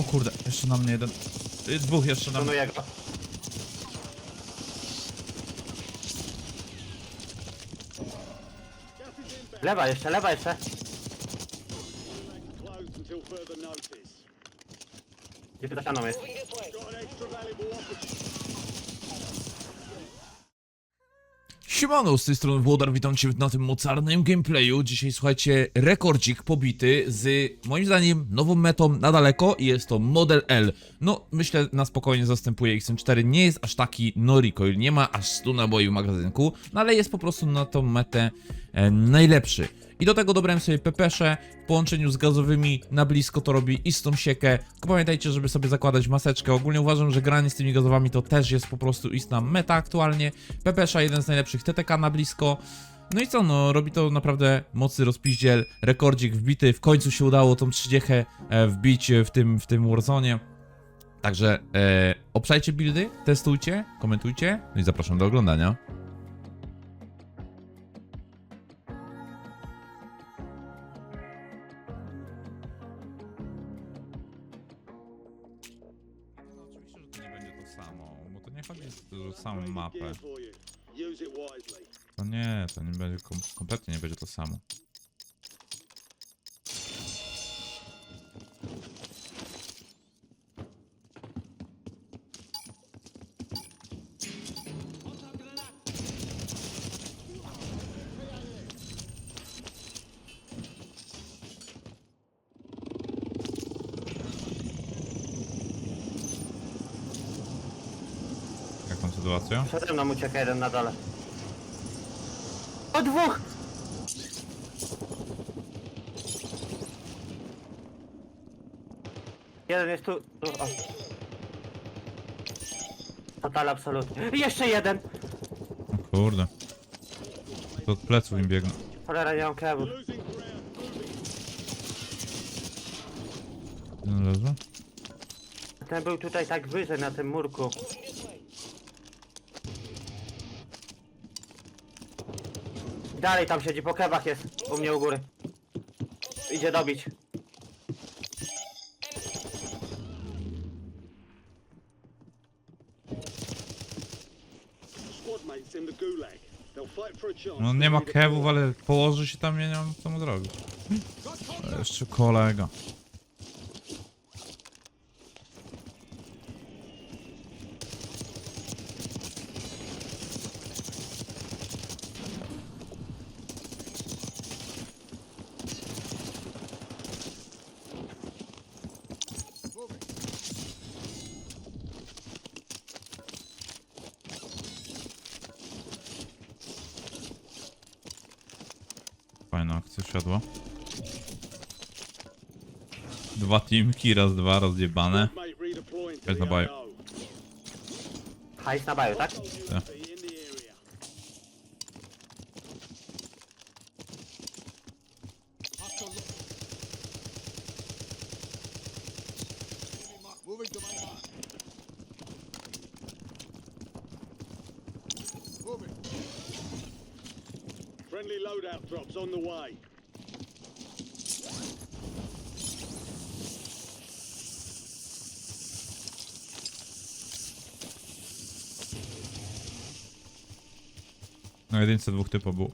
O kurde, jeszcze na mnie jeden. Y, Dwóch jeszcze na mnie. Szanuję go. Lewa jeszcze, lewa jeszcze. Tu za jest? Siemano, z tej strony Włodar, witam cię na tym mocarnym gameplayu. Dzisiaj słuchajcie, rekordzik pobity z moim zdaniem nową metą na daleko i jest to Model L. No, myślę na spokojnie zastępuje XM4, nie jest aż taki no recoil, nie ma aż 100 naboi w magazynku, no ale jest po prostu na tą metę e, najlepszy. I do tego dobrałem sobie pepesze w połączeniu z gazowymi na blisko to robi istą siekę. Tylko pamiętajcie, żeby sobie zakładać maseczkę. Ogólnie uważam, że granie z tymi gazowami to też jest po prostu istna meta aktualnie. Pepesza jeden z najlepszych TTK na blisko. No i co, no robi to naprawdę mocny rozpiździel, rekordzik wbity, w końcu się udało tą 30 e, wbić w tym, w tym Warzone. Także e, obszajcie buildy, testujcie, komentujcie, no i zapraszam do oglądania. Samo, bo to nie chodzi o samą mapę. To nie, to nie będzie, kom kompletnie nie będzie to samo. Jak sytuacja? Przede mną ucieka jeden na dole. O dwóch! Jeden jest tu. tu o. Total absolutnie. Jeszcze jeden! Kurde. To od pleców im biegną. Cholera, nie mam ground. Jeden leży? Ten był tutaj tak wyżej na tym murku. Dalej tam siedzi, po kewach jest. U mnie u góry. Idzie dobić. No nie ma kewów, ale położy się tam, ja nie mam co mu zrobić. Jeszcze kolega. Fajna akcja siadła. Dwa teamki, raz dwa, rozjebane. Jest na baju. Hajs na baju, tak? Told you Yeah. to be in the area. Moving to my mark. Moving. Friendly loadout drops on the way. Na jedynce dwóch typów było.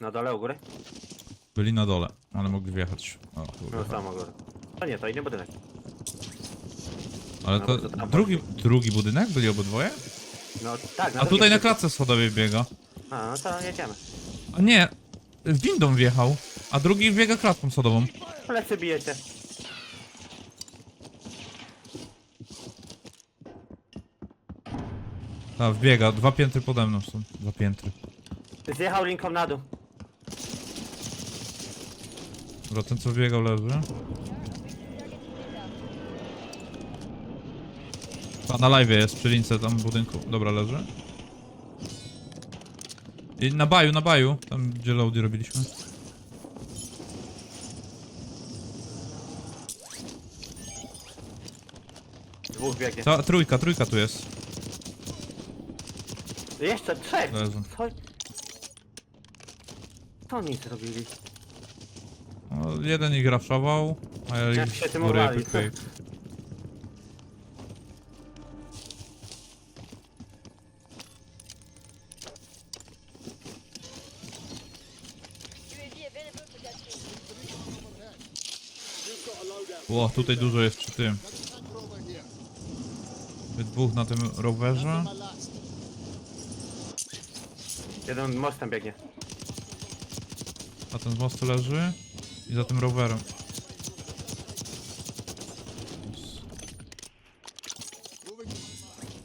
Na dole u góry? Byli na dole, ale mogli wjechać. O, No samo góry. To nie, to inny budynek. Ale No, to to tam drugi, drugi budynek? Byli obydwoje? No tak, A tutaj na klatce schodowej biega. A, no to jedziemy. A nie, windą wjechał, a drugi biega klatką schodową. Plecy bijecie. A, wbiega, dwa piętry pode mną są. Dwa piętry. Zjechał linką na dół. Dobra, ten co wbiegał leży. A na live jest przy lince tam w budynku. Dobra, leży. I na baju, na baju, tam gdzie loady robiliśmy. Dwóch biegnie. Ta trójka, trójka tu jest. Jeszcze trzech. Leży. Co? Co oni zrobili? No, jeden ich raszował, A ja Jak ich się tym góry. Ło, tutaj dużo jest przy tym. Wy dwóch na tym rowerze. Jeden mostem biegnie. A ten z mostu leży. I za tym rowerem.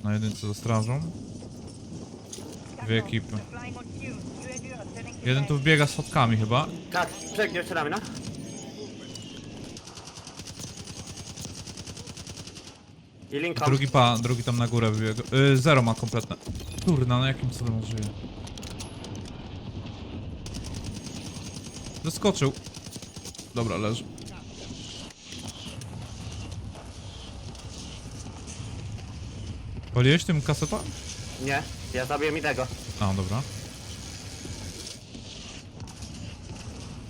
Na jedynce za strażą. Dwie ekipy. Jeden tu wbiega schodkami chyba. Tak, przegnie przed nami, no. I. Drugi pa, drugi tam na górę wybiega. Yy, zero ma kompletne. Kurna, na jakim cudem on żyje? Zaskoczył. Dobra, leży. Paliłeś tym kaseta? Nie, ja zabiję mi tego. A, dobra.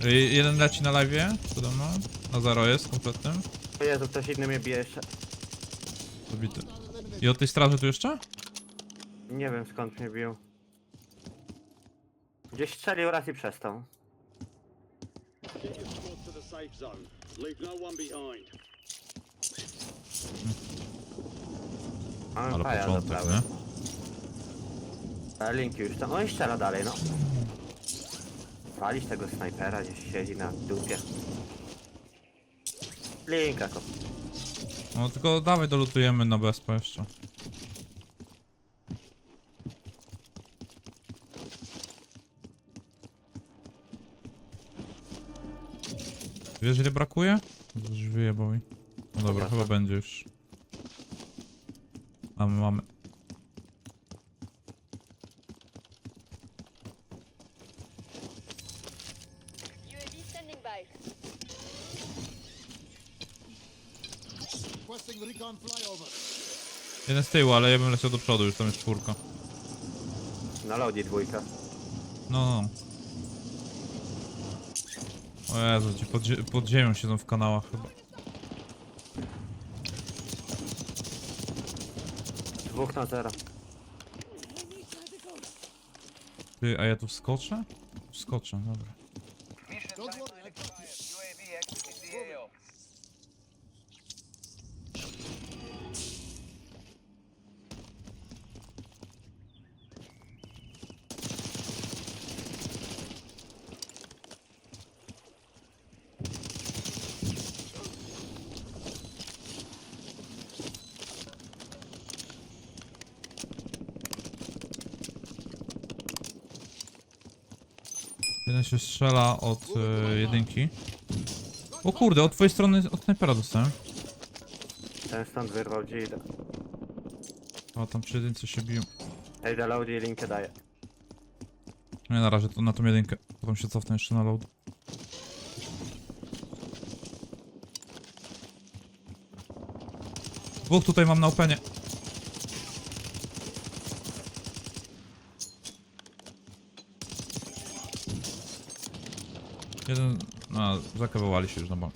Y, jeden leci na live, przede mną. Na zero jest kompletnym. O Jezu, ktoś inny mnie bije jeszcze. Zabity. I od tej straży tu jeszcze? Nie wiem skąd mnie bił. Gdzieś strzelił raz i przestał. Get your squad to the safe zone. Leave no one behind. Mamy Ale paja początek, nie? Linki już tam. No i strzela dalej, no. Walić tego snajpera, gdzieś siedzi na dupie. Linka. No tylko dawaj dolutujemy na bezpa jeszcze. Wiesz ile brakuje? Już wyjebał mi. No dobra, Jasne. chyba będzie już. Mamy, mamy. UAV standing by. Requesting recon flyover. Jeden z tyłu, ale ja bym leciał do przodu, już tam jest czwórka. Na lodzie dwójka. No, no. O Jezu, ci pod, zie- pod ziemią siedzą w kanałach chyba. Dwóch na zero. Ty, a ja tu wskoczę? Wskoczę, dobra. Jeden się strzela od e, jedynki. O kurde, od twojej strony od snajpera dostałem. Ten stąd wyrwał Gida. A tam przy jedynce się biją. Ej, do loady i linkę daję. Nie na razie to na tą jedynkę. Potem się cofnę jeszcze na load. Dwóch tutaj mam na openie. Jeden... A, zakawowali się już na bank.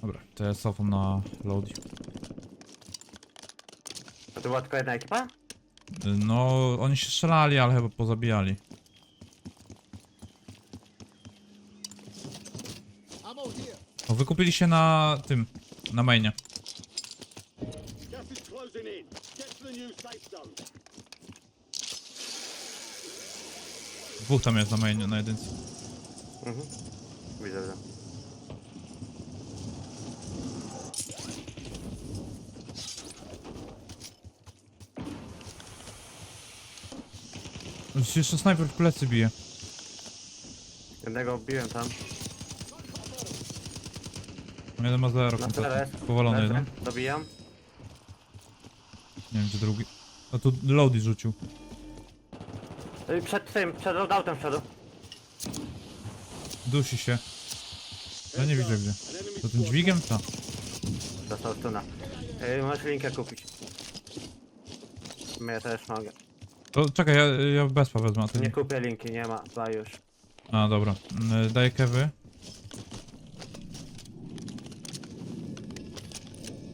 Dobra, to ja cofam na load. To była tylko jedna ekipa? No, oni się strzelali, ale chyba pozabijali. O, wykupili się na tym, na mainie. Gas is closing in. Get to the new safe zone. Dwóch tam jest na mainie, na jedynce. Mhm. Widzę. Już Jeszcze snajper w plecy bije. Jednego obiłem tam. Jeden ma zero kompletnie. jest. Powalony jeden. Dobijam. Nie wiem gdzie drugi. A tu loady rzucił. Ej, Przed tym, przed loadoutem przodu. Dusi się. Ja nie widzę gdzie. To tym dźwigiem? Tak. Dostał stuna. Ej, możesz linkę kupić. My ja też mogę. To czekaj, ja, ja bezpa wezmę. a ty Nie kupię linki, nie ma, dwa już. A, dobra. Mm, Daję kewy.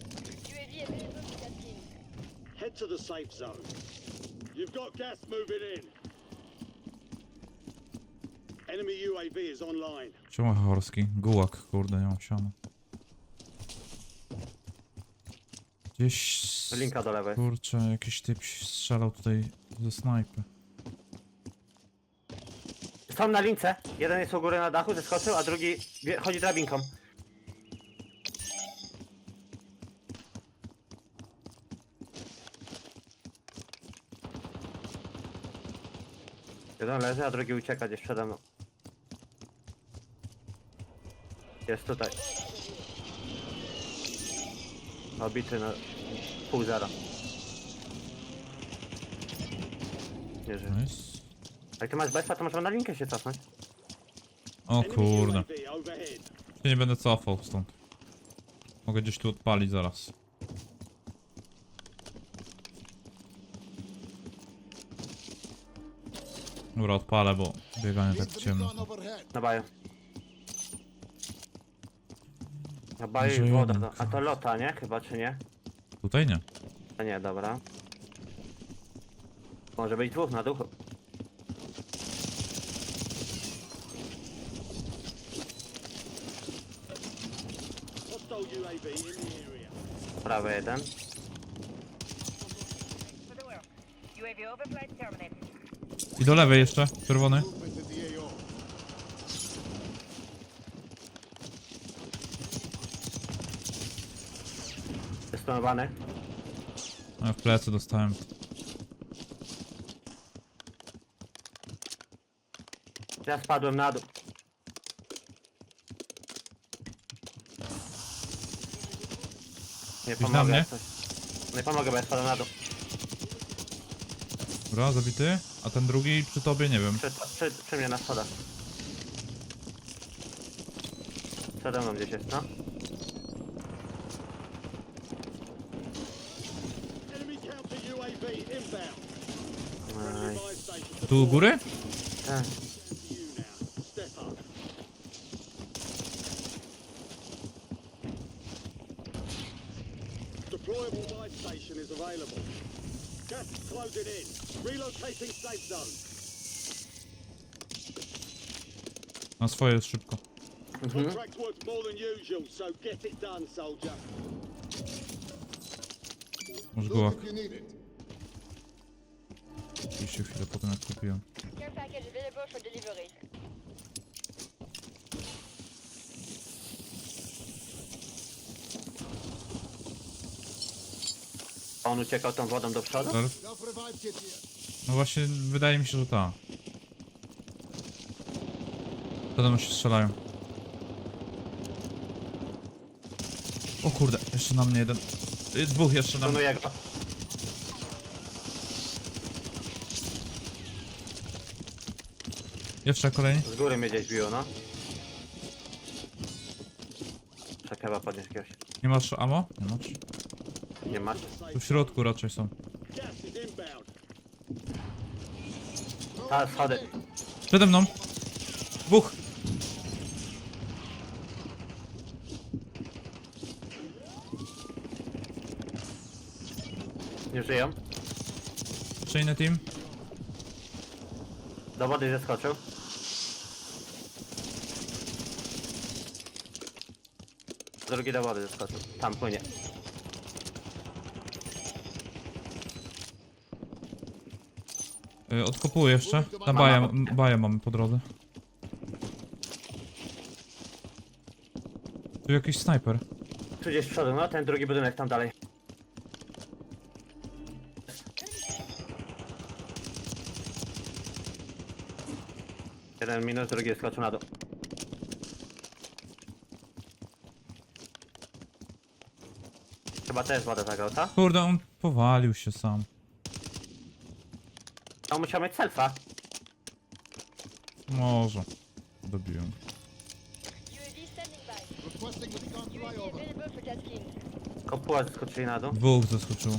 UAV available. Head to the safe zone. You've got gas moving in. Enemy UAV is online. Siema Horski. Gułak, kurde, nie mam siana. Gdzieś... s- Linka do lewej. Kurczę, jakiś typ strzelał tutaj ze snajpy. Są na lince. Jeden jest u góry na dachu, zeskoczył, a drugi bie- chodzi drabinką. Jeden leży, a drugi ucieka gdzieś przede mną. Jest tutaj. Obity na pół zera. Nie żyje. Nice. Jak ty masz bezpa, to możemy na linkę się cofnąć. O kurde. Ja nie będę cofał stąd. Mogę gdzieś tu odpalić zaraz. Dobra, odpalę, bo bieganie tak ciemno. Na Na baju Może i woda. jeden. No. A to lota, nie? Chyba, czy nie? Tutaj nie. A nie, dobra. Może być dwóch na duchu. Hostile UAV in the area. Prawy jeden. for the work. UAV overflight terminated. I do lewej jeszcze, czerwony. Zestonowany. A w plecy dostałem. Ja spadłem na dół. Nie na pomogę. mnie? coś. Nie pomogę, bo ja spadłem na dół. Dobra, zabity. A ten drugi przy tobie nie wiem. Przy, przy, przy mnie na schodach. Przede mną gdzieś jest, no. Enemy counter UAV inbound. Nice. Buy station Tu u góry? Eh, to you now. Step up. Deployable buy station is available. Gas is closing in. Relocating safe zone. Na swoje jest szybko. Contract worth more Oczywiście chwilę potem jak kupiłem. Care package available for delivery. On uciekał tą wodą do przodu? Zaraz. No właśnie, wydaje mi się, że tak. Przede się strzelają. O kurde, jeszcze na mnie jeden. Y, Dwóch jeszcze na mnie. Stunuję go. Jeszcze kolejny. Z góry mnie gdzieś biło, no. Trzeba chyba podnieść jakiegoś. Nie masz ammo? Nie masz. Nie masz? Tu w środku raczej są. A, schody. Przede mną. Dwóch. Nie żyją. Jeszcze inny team. Do wody zeskoczył. Drugi do wody zeskoczył. Tam płynie. Y, Odkopuję jeszcze. Na baję, m- baję mamy po drodze. Tu jakiś snajper. Tu gdzieś z przodu, no ten drugi budynek tam dalej. Jeden minus, drugi skoczył na dół. chyba też wodę zagrał, co? Kurde, on powalił się sam. On musiał mieć selfa. Może. Dobiłem. Kopuła skoczyli na dół. Dwóch zaskoczył.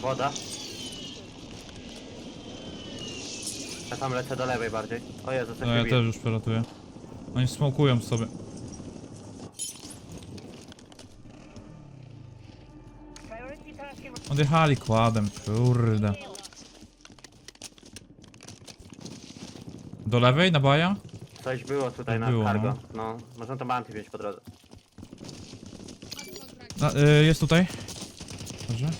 Woda. Ja tam lecę do lewej bardziej. O Jezu, coś No ja też już przelatuję. Oni smokują sobie. Priority. Odjechali kładem, kurde. Do lewej, na baja? Coś było tutaj na Było, cargo. no. No, można to bounty wziąć po drodze. Na, y, jest tutaj. Dobrze.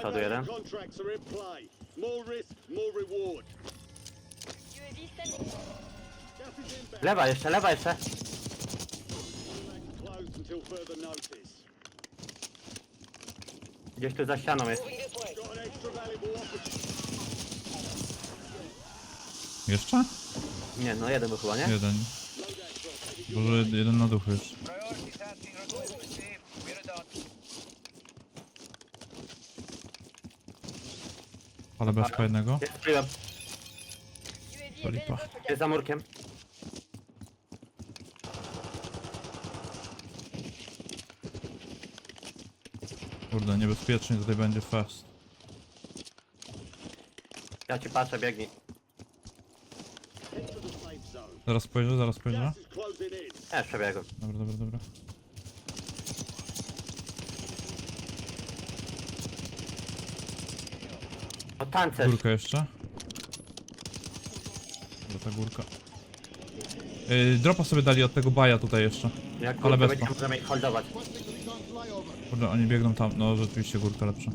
Standing. Gas is inbound. Lewa jeszcze, lewa jeszcze. Gdzieś tu za ścianą jest. Jeszcze? Nie, no jeden był chyba, nie? Jeden. Może jeden na duchu jest. Ale bezpa jednego. Jest To lipa. Jest za murkiem. Kurde, niebezpiecznie tutaj będzie fest. Ja ci patrzę, biegnij. Zaraz spojrzę, zaraz spojrzę. Już przebiegłem. Dobra, dobra, dobra. O, tancerz. Górka jeszcze. Dobra, ta górka. Yy, dropa sobie dali od tego baja tutaj jeszcze. Jak Ale będziemy możemy ich holdować. Flyover. Kurde, oni biegną tam. No, rzeczywiście górka lepsza.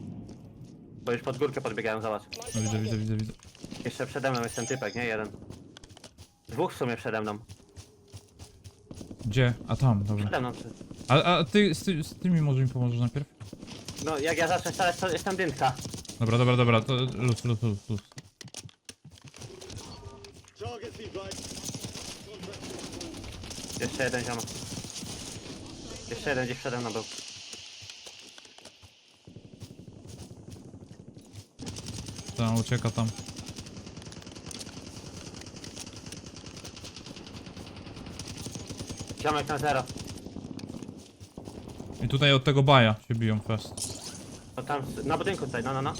Bo już pod górkę podbiegają, zobacz. No, widzę, widzę, widzę, widzę. Jeszcze przede mną jest ten typek, nie? Jeden. Dwóch w sumie przede mną. Gdzie? A tam, dobra. Przede mną. A, a ty z, ty z tymi może mi pomożesz najpierw? No, jak ja zacznę strzelać, to jest tam dymka. Dobra, dobra, dobra, to luz, luz, luz, luz. Jeszcze jeden ziomek. Jeszcze jeden gdzieś przede mną był. Tam ucieka tam. Ziomek na zero. I tutaj od tego baja się biją fest. No tam, s- na budynku tutaj, no, no, no.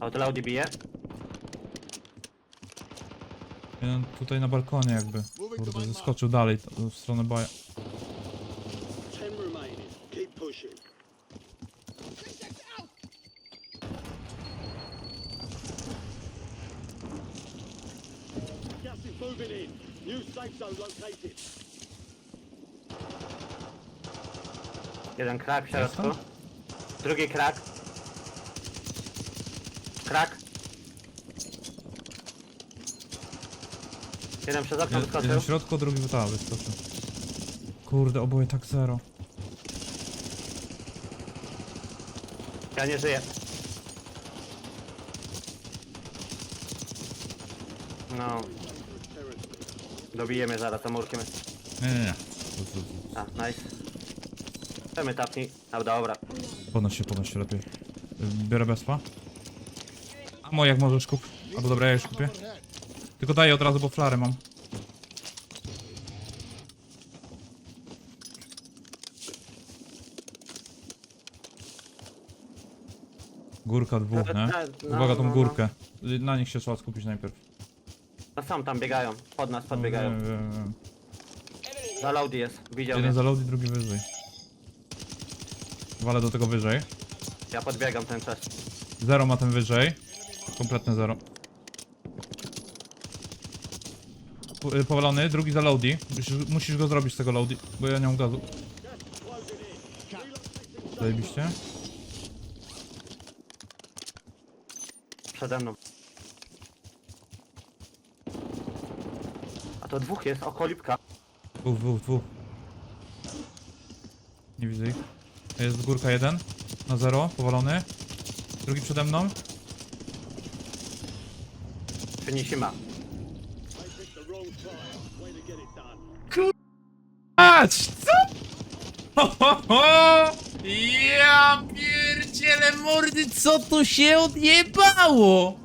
Auto Audi bije. Jeden tutaj na balkonie jakby. Kurde, zeskoczył dalej to- w stronę baja. Ten remaining. Keep pushing. Gas is moving in. New safe zone located. Jeden krak w środku. Jestem? Drugi krak. Krak. Jeden przez okno Jeden, wyskoczył. jeden w środku, drugi w ta, wyskoczył. Kurde, oboje tak zero. Ja nie żyję. No. Dobije mnie zaraz, to murkiem jest. Nie, nie, nie. A, nice. Chcemy tapni. A, dobra. Podnoś się, podnoś się lepiej. Y, Biorę bezpa. Amo jak możesz kup. Albo dobra, ja już kupię. Tylko daję od razu, bo flary mam. Górka dwóch, nie? No, Uwaga tą no, no. górkę. Y, Na nich się trzeba skupić najpierw. No są tam, biegają. Pod nas No, podbiegają. wiem, wiem, wiem. Za Laudi jest. Widział Jeden mnie. za load i drugi wyżej. Walę do tego wyżej. Ja podbiegam ten czas. Zero ma ten wyżej. Kompletne zero. Y, Powalony, drugi za loady. Musisz, musisz go zrobić z tego loady, bo ja nie mam gazu. Zajebiście. Przede mną. A to dwóch jest, okolipka. Dwóch, dwóch, dwóch. Nie widzę ich. Jest górka jeden. Na zero, powalony. Drugi przede mną. It done. Patrz, co? Ho, ho, ho! Ja pierdzielę mordy, co tu się odjebało?